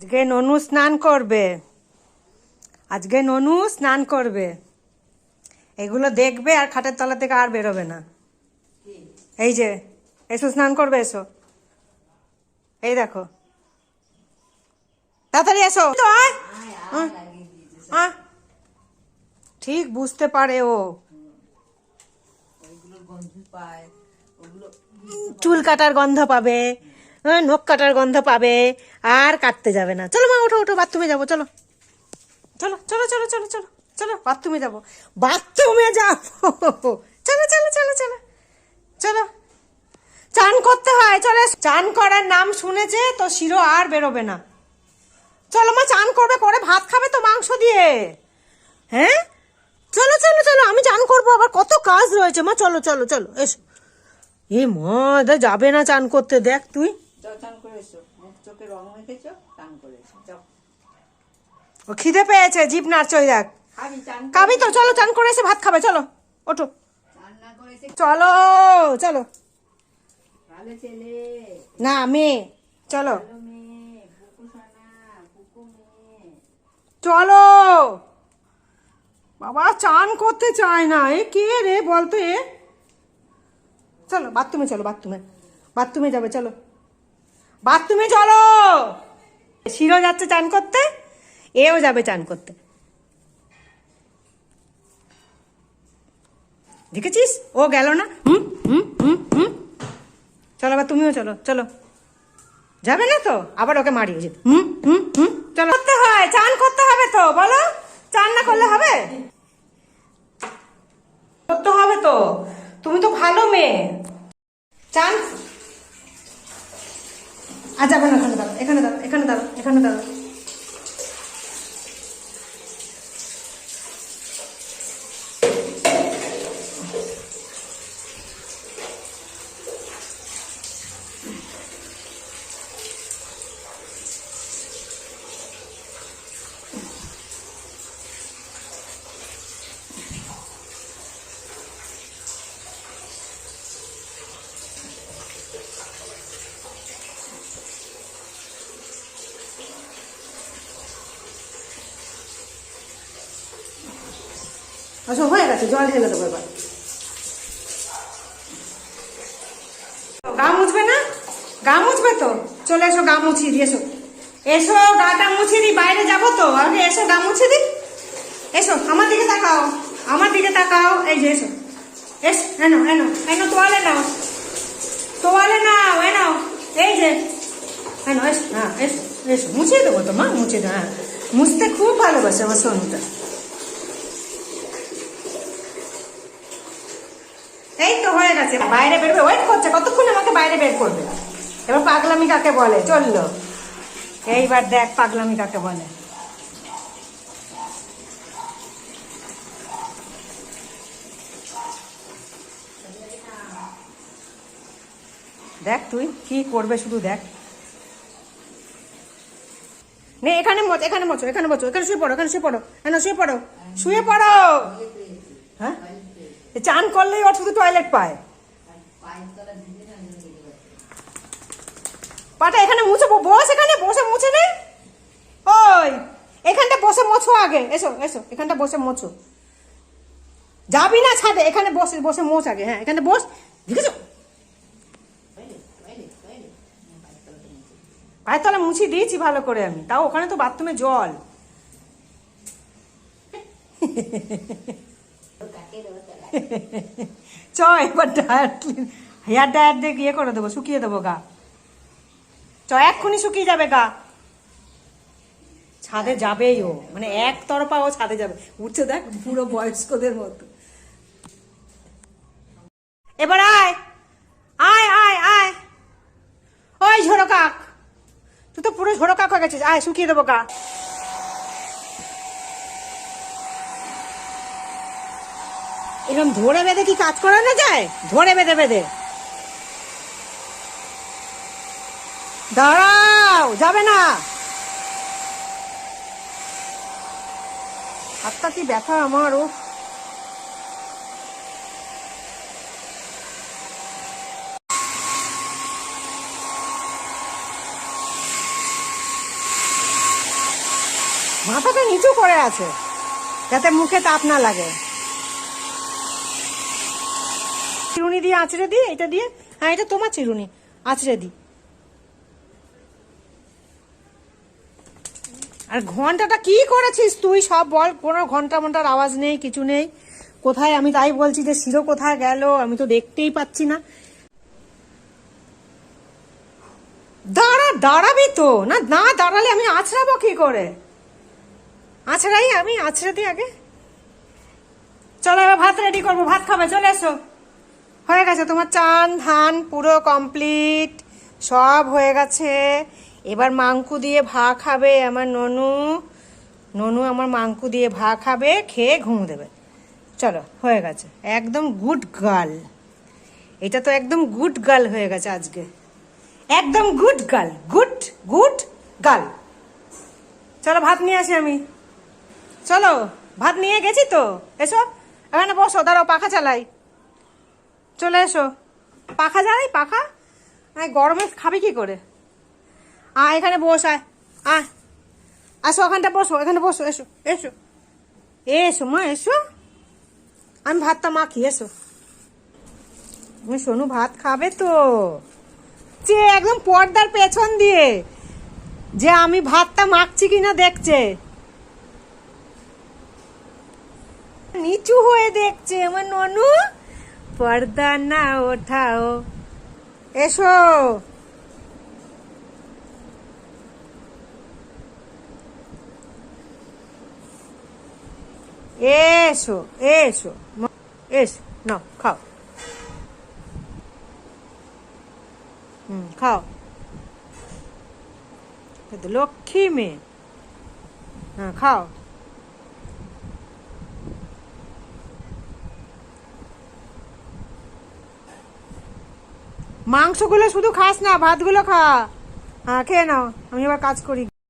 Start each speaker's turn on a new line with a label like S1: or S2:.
S1: আজকে ননু স্নান করবে। আজকে ননু স্নান করবে। এগুলো দেখবে আর খাটের তলা থেকে আর বেরোবে না। এই যে এসো স্নান করবে এসো। এই দেখো। তাড়াতাড়ি এসো। আয়। আয়। ঠিক বুঝতে পারে ও। চুল কাটার গন্ধ পাবে। হ্যাঁ, নখ কাটার গন্ধ পাবে আর কাটতে যাবে না চলো মা ওঠো ওঠো বাথরুমে যাব চলো চলো চলো চলো চলো চলো চলো বাথরুমে যাব বাথরুমে যাব চলো চলো চলো চলো চলো চান করতে হয় চলে চান করার নাম শুনেছে তো শিরো আর বেরোবে না চলো মা চান করবে করে ভাত খাবে তো মাংস দিয়ে হ্যাঁ চলো চলো চলো আমি চান করব আবার কত কাজ রয়েছে মা চলো চলো চলো এসো এ মা যাবে না চান করতে দেখ তুই
S2: এসো মুখ চোখে রং মেখেছো চান করে এসো যাও।
S1: ও খিদে পেয়েছে জিপ নাড়ছে ওই দেখ
S2: খাবি
S1: তো চলো চান করে এসে ভাত খাবে চলো ওঠো। চলো চলো। না মেয়ে চলো। চলো। বাবা চান করতে চায় না এ কে রে বলতো এ? চলো বাথরুমে চলো বাথরুমে। বাথরুমে যাবে চলো। বাথরুমে চলো। শিরো যাচ্ছে চান করতে, এও যাবে চান করতে। দেখেছিস? ও গেল না? হুম হুম হুম হুম। চলো আবার তুমিও চলো চলো। যাবে না তো? আবার ওকে মারিয়ে যে হুম হুম হুম। চলো। করতে হয়, চান করতে হবে তো, বলো? চান না করলে হবে? করতে হবে তো। তুমি তো ভালো মেয়ে। চান আর যাবে না এখানে দাঁড়ো এখানে দাঁড়ো এখানে দাঁড়ো এখানে দাঁড়ো আচ্ছা হয়ে গেছে, জল ঢেলে দেবো এবার। গা মুছবে না? গা মুছবে তো? চলে এসো, গা মুছিয়ে দি, এসো। এসো, গাটা মুছিয়ে দি, বাইরে যাব তো। আগে এসো, গা মুছিয়ে দি। এসো, আমার দিকে তাকাও। আমার দিকে তাকাও। এই যে, এসো। এস এনো এনো এনো তোয়ালে নাও। তোয়ালে নাও এনো এই যে এনো এসো হ্যাঁ এসো এসো। মুছিয়ে দেবো তো, মা, মুছিয়ে দেবো হ্যাঁ। মুছতে খুব ভালোবাসে আমার সোনুটা এই গেছে বাইরে বেরোবে ওয়েট করছে, কতক্ষণ আমাকে বাইরে বের করবে? এবার পাগলামি কাকে বলে? চলল। এইবার দেখ পাগলামি কাকে বলে। দেখ তুই, কি করবে শুধু দেখ। নে, এখানে মচ, এখানে মচো এখানে মচো, এখানে শুয়ে পড়ো, এখানে শুয়ে পড়ো, এখানে শুয়ে পড়ো শুয়ে পড়ো। হ্যাঁ? চান করলেই ওর শুধু টয়লেট পায়। পাটা এখানে মুছে বস এখানে বসে মুছে নে। ওই এখানটা বসে মোছো আগে এসো এসো এখানটা বসে মোছো। যাবি না ছাদে এখানে বসে বসে মোছ আগে হ্যাঁ এখানে বস দেখেছ? পায়ের তলা মুছিয়ে দিয়েছি ভালো করে আমি তাও ওখানে তো বাথরুমে জল। চ এবার ডায়ার হেয়ার ডায়ার দিয়ে ইয়ে করে দেবো, শুকিয়ে দেবো গা। চ, এক্ষুনি শুকিয়ে যাবে গা। ছাদে যাবেই ও মানে এক তরফা ও ছাদে যাবে। উঠছে দেখ, পুরো বয়স্কদের মতো। এবার আয় আয় আয় আয়। ওই ঝোড়ো কাক তুই তো পুরো ঝোড়ো কাক হয়ে গেছিস। আয়, শুকিয়ে দেবো গা। এরকম ধরে বেঁধে কি কাজ করানো যায়? ধরে বেঁধে বেঁধে। দাঁড়াও, যাবে না। হাতটা কি ব্যথা আমার ও মাথাটা নিচু করে আছে, যাতে মুখে তাপ না লাগে। চিরুনি দিয়ে আঁচড়ে দিই, এটা দিয়ে হ্যাঁ এটা তোমার চিরুনি, আঁচড়ে দিই। আর ঘন্টাটা কি করেছিস তুই? সব বল, কোনো ঘণ্টা মন্টার আওয়াজ নেই, কিছু নেই। কোথায়? আমি তাই বলছি যে শিরো কোথায় গেল? আমি তো দেখতেই পাচ্ছি না। দাঁড়া, দাঁড়াবি তো। না না, দাঁড়ালে আমি আছড়াবো কি করে? আছড়াই আমি আছড়ে দিই আগে। চলো এবার ভাত রেডি করব, ভাত খাবে, চলে এসো। হয়ে গেছে তোমার চান, ধান পুরো কমপ্লিট সব হয়ে গেছে। এবার মাংকু দিয়ে ভা খাবে আমার ননু। ননু আমার মাংকু দিয়ে ভা খাবে, খেয়ে ঘুম দেবে। চলো, হয়ে গেছে। একদম গুড গার্ল এটা তো একদম গুড গার্ল হয়ে গেছে আজকে। একদম good girl good good girl চলো, ভাত নিয়ে আসি আমি। চলো, ভাত নিয়ে গেছি তো। এসো, এখানে বসো, দাঁড়াও, পাখা চালাই। চলে এসো। পাখা চালাই, পাখা? গরমে খাবি কি করে? আয় এখানে বস, আয় আয়। আসো, ওখানটা বসো, এখানে বসো, এসো এসো। এসো, মা, এসো। আমি ভাতটা মাখি, এসো। আমি সোনু ভাত খাবে তো। যে একদম পর্দার পেছন দিয়ে যে আমি ভাতটা মাখছি কিনা দেখছে। নিচু হয়ে দেখছে, আমার ননু। পর্দা না ওঠাও। এসো। এসো এসো এসো নাও খাও হুম খাও লক্ষ্মী মেয়ে হ্যাঁ খাও মাংসগুলো শুধু খাস না, ভাতগুলো খা। হ্যাঁ খেয়ে নাও, আমি এবার কাজ করি।